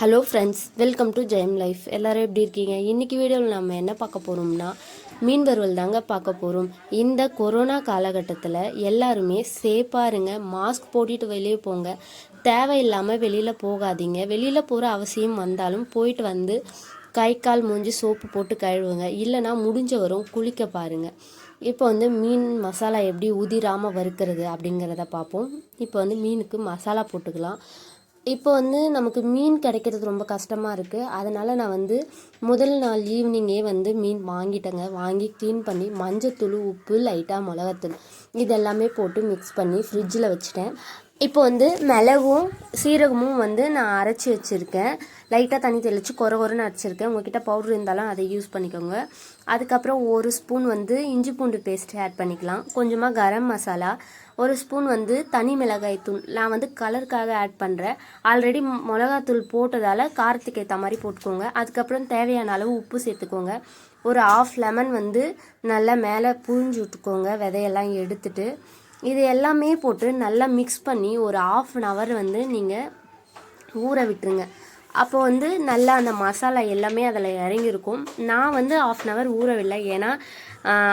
Hello friends welcome to Jayam life எல்லாரும் எப்படி இருக்கீங்க? இன்றைக்கி வீடியோவில் நம்ம என்ன பார்க்க போகிறோம்னா மீன் வறுவல் தாங்க பார்க்க போகிறோம் இந்த கொரோனா காலகட்டத்தில் எல்லாருமே சேஃபாக இருங்க மாஸ்க் போட்டுட்டு வெளியே போங்க. தேவையில்லாமல் வெளியில் போகாதீங்க. வெளியில் போகிற அவசியம் வந்தாலும் போயிட்டு வந்து கை கால் மூஞ்சி சோப்பு போட்டு கழுவுங்க. இல்லைனா முடிஞ்ச வரும் குளிக்க பாருங்கள் இப்போ வந்து மீன் மசாலா எப்படி உதிராமல் வறுக்கிறது அப்படிங்கிறத பார்ப்போம். இப்போ வந்து மீனுக்கு மசாலா போட்டுக்கலாம். இப்போ வந்து நமக்கு மீன் கிடைக்கிறது ரொம்ப கஷ்டமாக இருக்குது அதனால் நான் வந்து முதல் நாள் ஈவினிங்கே வந்து மீன் வாங்கிட்டேங்க. வாங்கி க்ளீன் பண்ணி மஞ்சத்தூள் உப்பு லைட்டாக மிளகாத்தூள் இதெல்லாமே போட்டு மிக்ஸ் பண்ணி ஃப்ரிட்ஜில் வச்சுட்டேன். இப்போ வந்து மிளகும் சீரகமும் வந்து நான் அரைச்சி வச்சுருக்கேன். லைட்டாக தண்ணி தெளித்து குறை குறைன்னு அரைச்சிருக்கேன். உங்ககிட்ட பவுட்ரு இருந்தாலும் அதை யூஸ் பண்ணிக்கோங்க. அதுக்கப்புறம் ஒரு ஸ்பூன் வந்து இஞ்சி பூண்டு பேஸ்ட் ஆட் பண்ணிக்கலாம். கொஞ்சமாக கரம் மசாலா ஒரு ஸ்பூன் வந்து தனி மிளகாய் தூள். நான் வந்து கலருக்காக ஆட் பண்ணுறேன் ஆல்ரெடி மிளகாத்தூள் போட்டதால் காரத்துக்கு ஏற்ற மாதிரி போட்டுக்கோங்க. அதுக்கப்புறம் தேவையான அளவு உப்பு சேர்த்துக்கோங்க. ஒரு ஆஃப் லெமன் வந்து நல்லா மேலே புழிஞ்சு விட்டுக்கோங்க. விதையெல்லாம் எடுத்துட்டு இது எல்லாமே போட்டு நல்லா மிக்ஸ் பண்ணி ஒரு ஆஃப் அன் ஹவர் வந்து நீங்கள் ஊற விட்டுருங்க. அப்போ வந்து நல்லா அந்த மசாலா எல்லாமே அதில் இறங்கியிருக்கும். நான் வந்து ஆஃப் அன் ஹவர் ஊறவில்லை. ஏன்னா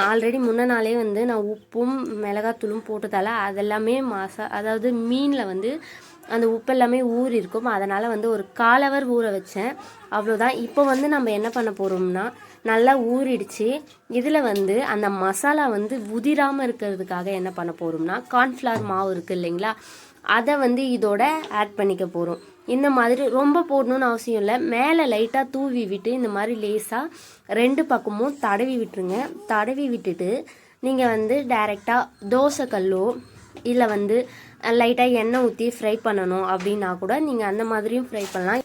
ஆல்ரெடி முன்ன நாளே வந்து நான் உப்பும் மிளகாத்தூளும் போட்டதால் அதெல்லாமே மசா அதாவது மீனில் வந்து அந்த உப்பு எல்லாமே ஊறி இருக்கும். அதனால் வந்து ஒரு காலவர் ஊற வச்சேன். அவ்வளோதான் இப்போ வந்து நம்ம என்ன பண்ண போகிறோம்னா நல்லா ஊறிடுச்சு. இதில் வந்து அந்த மசாலா வந்து உதிராமல் இருக்கிறதுக்காக என்ன பண்ண போகிறோம்னா கார்ன்ஃப்ளவர் மாவு இருக்குது இல்லைங்களா? அதை வந்து இதோட ஆட் பண்ணிக்க போகிறோம் இந்த மாதிரி ரொம்ப போடணும்னு அவசியம் இல்லை. மேலே லைட்டாக தூவி விட்டு இந்த மாதிரி லேசாக ரெண்டு பக்கமும் தடவி விட்டுருங்க. தடவி விட்டுட்டு நீங்கள் வந்து டைரெக்டாக தோசை கல்லோ இல்லை வந்து லைட்டாக எண்ணெய் ஊற்றி ஃப்ரை பண்ணணும் அப்படின்னா கூட நீங்கள் அந்த மாதிரியும் ஃப்ரை பண்ணலாம்.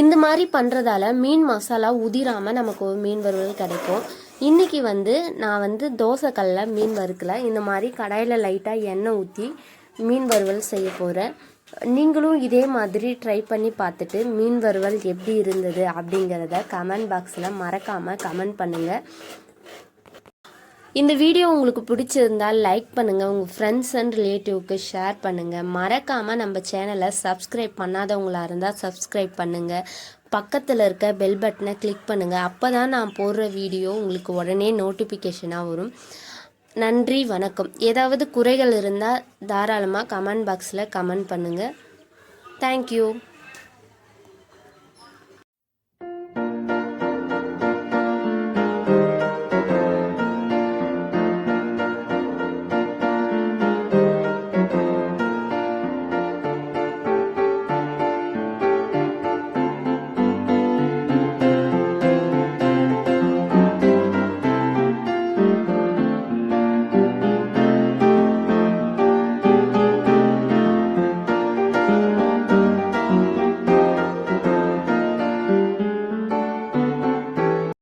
இந்த மாதிரி பண்ணுறதால மீன் மசாலா உதிராமல் நமக்கு மீன் வறுவல் கிடைக்கும். இன்றைக்கி வந்து நான் வந்து தோசைக்கல்ல மீன் வறுக்கல. இந்த மாதிரி கடாயில் லைட்டாக எண்ணெய் ஊற்றி மீன் வறுவல் செய்ய போகிறேன் நீங்களும் இதே மாதிரி ட்ரை பண்ணி பார்த்துட்டு மீன் வறுவல் எப்படி இருந்தது அப்படிங்கிறத கமெண்ட் பாக்ஸில் மறக்காமல் கமெண்ட் பண்ணுங்கள் இந்த வீடியோ உங்களுக்கு பிடிச்சிருந்தால் லைக் பண்ணுங்கள் உங்கள் ஃப்ரெண்ட்ஸ் அண்ட் ரிலேட்டிவ்க்கு ஷேர் பண்ணுங்கள் மறக்காமல் நம்ம சேனலை சப்ஸ்கிரைப் பண்ணாதவங்களாக இருந்தால் சப்ஸ்கிரைப் பண்ணுங்கள் பக்கத்தில் இருக்க பெல் பட்டனை கிளிக் பண்ணுங்கள் அப்போ தான் நான் போடுற வீடியோ உங்களுக்கு உடனே நோட்டிஃபிகேஷனாக வரும். நன்றி வணக்கம். ஏதாவது குறைகள் இருந்தால் தாராளமாக கமெண்ட் பாக்ஸில் கமெண்ட் பண்ணுங்கள் தேங்க்யூ